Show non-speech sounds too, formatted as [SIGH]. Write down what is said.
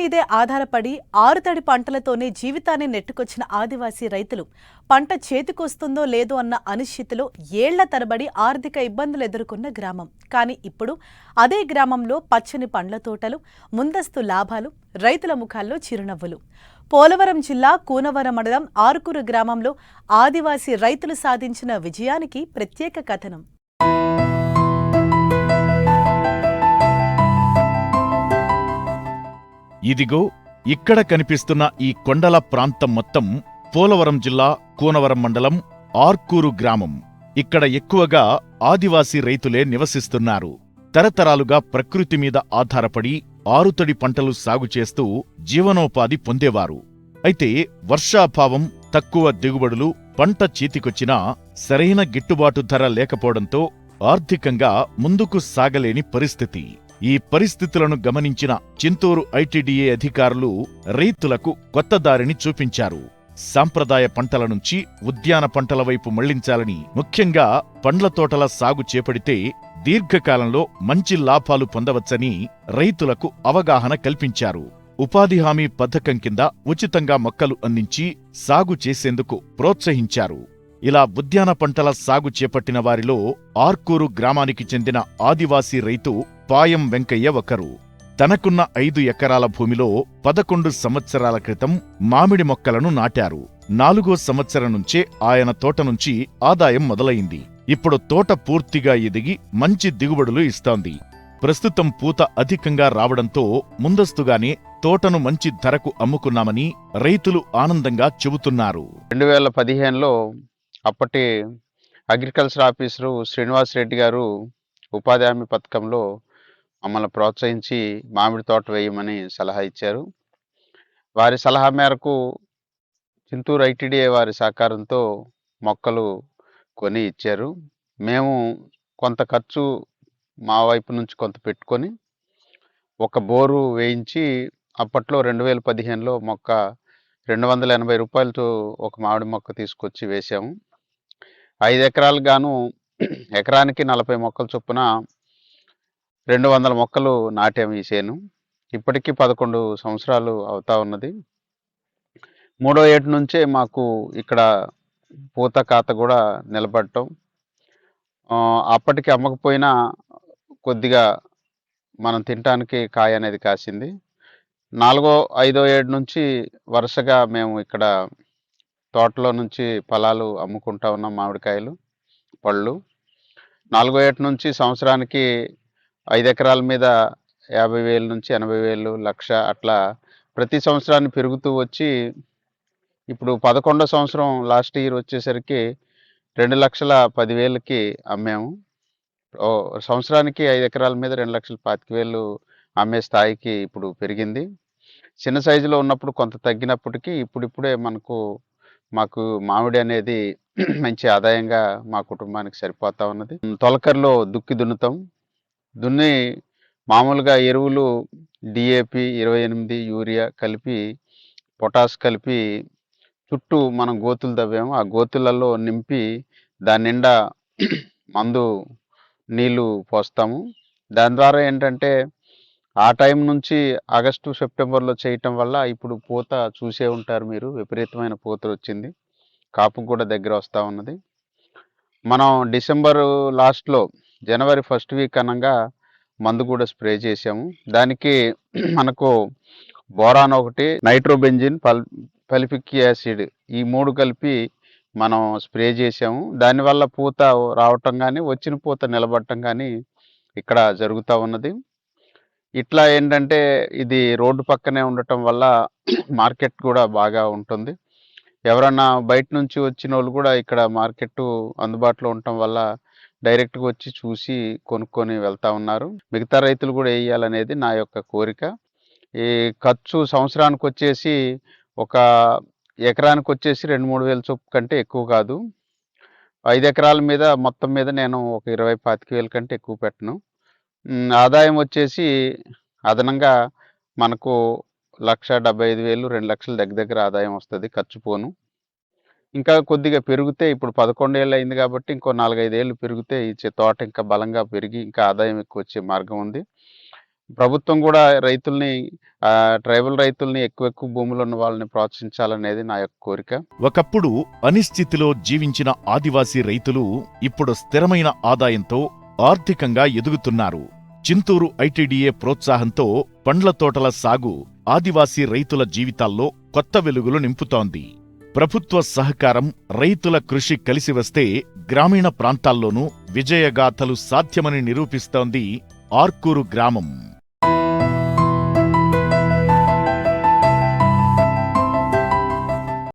మీదే ఆధారపడి ఆరుతడి పంటలతోనే జీవితాన్ని నెట్టుకొచ్చిన ఆదివాసీ రైతులు పంట చేతికొస్తుందో లేదో అన్న అనిశ్చితిలో ఏళ్ళ తరబడి ఆర్థిక ఇబ్బందులు ఎదుర్కొన్న గ్రామం. కానీ ఇప్పుడు అదే గ్రామంలో పచ్చని పండ్ల తోటలు ముందస్తు లాభాలు రైతుల ముఖాల్లో చిరునవ్వులు. పోలవరం జిల్లా కూనవరం మండలం ఆరుకూరు గ్రామంలో ఆదివాసీ రైతులు సాధించిన విజయానికి ప్రత్యేక కథనం. ఇదిగో ఇక్కడ కనిపిస్తున్న ఈ కొండల ప్రాంతం మొత్తం పోలవరం జిల్లా కూనవరం మండలం ఆర్కూరు గ్రామం. ఇక్కడ ఎక్కువగా ఆదివాసీ రైతులే నివసిస్తున్నారు. తరతరాలుగా ప్రకృతి మీద ఆధారపడి ఆరుతడి పంటలు సాగు చేస్తూ జీవనోపాధి పొందేవారు. అయితే వర్షాభావం తక్కువ దిగుబడులు పంట చేతికొచ్చినా సరైన గిట్టుబాటు ధర లేకపోవడంతో ఆర్థికంగా ముందుకు సాగలేని పరిస్థితి. ఈ పరిస్థితులను గమనించిన చింతూరు ఐటీడీఏ అధికారులు రైతులకు కొత్త దారిని చూపించారు. సాంప్రదాయ పంటల నుంచి ఉద్యాన పంటల వైపు మళ్ళించాలని ముఖ్యంగా పండ్ల తోటల సాగు చేపడితే దీర్ఘకాలంలో మంచి లాభాలు పొందవచ్చని రైతులకు అవగాహన కల్పించారు. ఉపాధి హామీ పథకం కింద ఉచితంగా మొక్కలు అందించి సాగు చేసేందుకు ప్రోత్సహించారు. ఇలా ఉద్యాన పంటల సాగు చేపట్టిన వారిలో ఆర్కూరు గ్రామానికి చెందిన ఆదివాసీ రైతు పాయం వెంకయ్య ఒకరు. తనకున్న ఐదు ఎకరాల భూమిలో పదకొండు సంవత్సరాల క్రితం మామిడి మొక్కలను నాటారు. నాలుగో సంవత్సరం నుంచే ఆయన తోట నుంచి ఆదాయం మొదలైంది. ఇప్పుడు తోట పూర్తిగా ఎదిగి మంచి దిగుబడులు ఇస్తోంది. ప్రస్తుతం పూత అధికంగా రావడంతో ముందస్తుగానే తోటను మంచి ధరకు అమ్ముకున్నామని రైతులు ఆనందంగా చెబుతున్నారు. రెండు వేల పదిహేనులో అప్పటి అగ్రికల్చర్ ఆఫీసరు శ్రీనివాస్ రెడ్డి గారు ఉపాధి హామీ పథకంలో మమ్మల్ని ప్రోత్సహించి మామిడి తోట వేయమని సలహా ఇచ్చారు. వారి సలహా మేరకు చింతూరు ఐటీడీఏ వారి సహకారంతో మొక్కలు కొని ఇచ్చారు. మేము కొంత ఖర్చు మా వైపు నుంచి కొంత పెట్టుకొని ఒక బోరు వేయించి అప్పట్లో రెండు వేల పదిహేనులో మొక్క రెండు వందల ఎనభై రూపాయలతో ఒక మామిడి మొక్క తీసుకొచ్చి వేసాము ఐదు ఎకరాలు గాను ఎకరానికి నలభై మొక్కలు చొప్పున రెండు వందల మొక్కలు నాటాము ఈ చేను. ఇప్పటికీ పదకొండు సంవత్సరాలు అవుతా ఉన్నది. మూడో ఏటి నుంచే మాకు ఇక్కడ పూత కాత కూడా నిలబడటం. అప్పటికి అమ్మకపోయినా కొద్దిగా మనం తినటానికి కాయ అనేది కాసింది. నాలుగో ఐదో ఏడు నుంచి వరుసగా మేము ఇక్కడ తోటలో నుంచి ఫలాలు అమ్ముకుంటా ఉన్నాం మామిడికాయలు పళ్ళు. నాలుగో ఏట నుంచి సంవత్సరానికి ఐదు ఎకరాల మీద యాభై వేలు నుంచి ఎనభై వేలు లక్ష అట్లా ప్రతి సంవత్సరాన్ని పెరుగుతూ వచ్చి ఇప్పుడు పదకొండో సంవత్సరం లాస్ట్ ఇయర్ వచ్చేసరికి రెండు లక్షల పదివేలకి అమ్మాము. ఓ సంవత్సరానికి ఐదు ఎకరాల మీద రెండు లక్షల పాతిక వేలు అమ్మే స్థాయికి ఇప్పుడు పెరిగింది. చిన్న సైజులో ఉన్నప్పుడు కొంత తగ్గినప్పటికీ ఇప్పుడిప్పుడే మనకు మాకు మామిడి అనేది [CLEARS THROAT] మంచి ఆదాయంగా మా కుటుంబానికి సరిపోతా ఉన్నది. తొలకరిలో దుక్కి దున్నుతాం. దున్ని మామూలుగా ఎరువులు డిఏపి ఇరవై ఎనిమిది యూరియా కలిపి పొటాస్ కలిపి చుట్టూ మనం గోతులు తవ్వాము. ఆ గోతులలో నింపి దాని నిండా [CLEARS THROAT] మందు నీళ్ళు పోస్తాము. దాని ద్వారా ఏంటంటే ఆ టైం నుంచి ఆగస్టు సెప్టెంబర్లో చేయటం వల్ల ఇప్పుడు పూత చూసే ఉంటారు మీరు. విపరీతమైన పూత వచ్చింది. కాపు కూడా దగ్గర వస్తూ ఉన్నది. మనం డిసెంబర్ లాస్ట్లో జనవరి ఫస్ట్ వీక్ అనగా మందు కూడా స్ప్రే చేసాము దానికి మనకు బోరాన్ ఒకటి నైట్రోబెంజిన్ పల్ పలిఫిక్ యాసిడ్ ఈ మూడు కలిపి మనం స్ప్రే చేసాము దానివల్ల పూత రావటం కానీ వచ్చిన పూత నిలబడటం కానీ ఇక్కడ జరుగుతూ ఉన్నది. ఇట్లా ఏంటంటే ఇది రోడ్డు పక్కనే ఉండటం వల్ల మార్కెట్ కూడా బాగా ఉంటుంది. ఎవరన్నా బయట నుంచి వచ్చిన వాళ్ళు కూడా ఇక్కడ మార్కెట్ అందుబాటులో ఉండటం వల్ల డైరెక్ట్గా వచ్చి చూసి కొనుక్కొని వెళ్తా ఉన్నారు. మిగతా రైతులు కూడా వేయాలనేది నా యొక్క కోరిక. ఈ ఖర్చు సంవత్సరానికి వచ్చేసి ఒక ఎకరానికి వచ్చేసి రెండు మూడు వేల చొప్పు కంటే ఎక్కువ కాదు. ఐదు ఎకరాల మీద మొత్తం మీద నేను ఒక ఇరవై పాతిక వేల కంటే ఎక్కువ పెట్టను. ఆదాయం వచ్చేసి అదనంగా మనకు లక్ష డెబ్బై ఐదు వేలు రెండు లక్షల దగ్గర దగ్గర ఆదాయం వస్తుంది ఖర్చు పోను. ఇంకా కొద్దిగా పెరిగితే ఇప్పుడు పదకొండు ఏళ్ళు అయింది కాబట్టి ఇంకో నాలుగైదు ఏళ్ళు పెరిగితే ఇచ్చే తోట ఇంకా బలంగా పెరిగి ఇంకా ఆదాయం ఎక్కువ వచ్చే మార్గం ఉంది. ప్రభుత్వం కూడా రైతుల్ని ట్రైబల్ రైతుల్ని ఎక్కువ ఎక్కువ భూములు ఉన్న వాళ్ళని ప్రోత్సహించాలనేది నా యొక్క కోరిక. ఒకప్పుడు అనిశ్చితిలో జీవించిన ఆదివాసీ రైతులు ఇప్పుడు స్థిరమైన ఆదాయంతో ఆర్థికంగా ఎదుగుతున్నారు. చింతూరు ఐటీడీఏ ప్రోత్సాహంతో పండ్ల తోటల సాగు ఆదివాసీ రైతుల జీవితాల్లో కొత్త వెలుగులు నింపుతోంది. ప్రభుత్వ సహకారం రైతుల కృషి కలిసి వస్తే గ్రామీణ ప్రాంతాల్లోనూ విజయగాథలు సాధ్యమని నిరూపిస్తోంది ఆర్కూరు గ్రామం.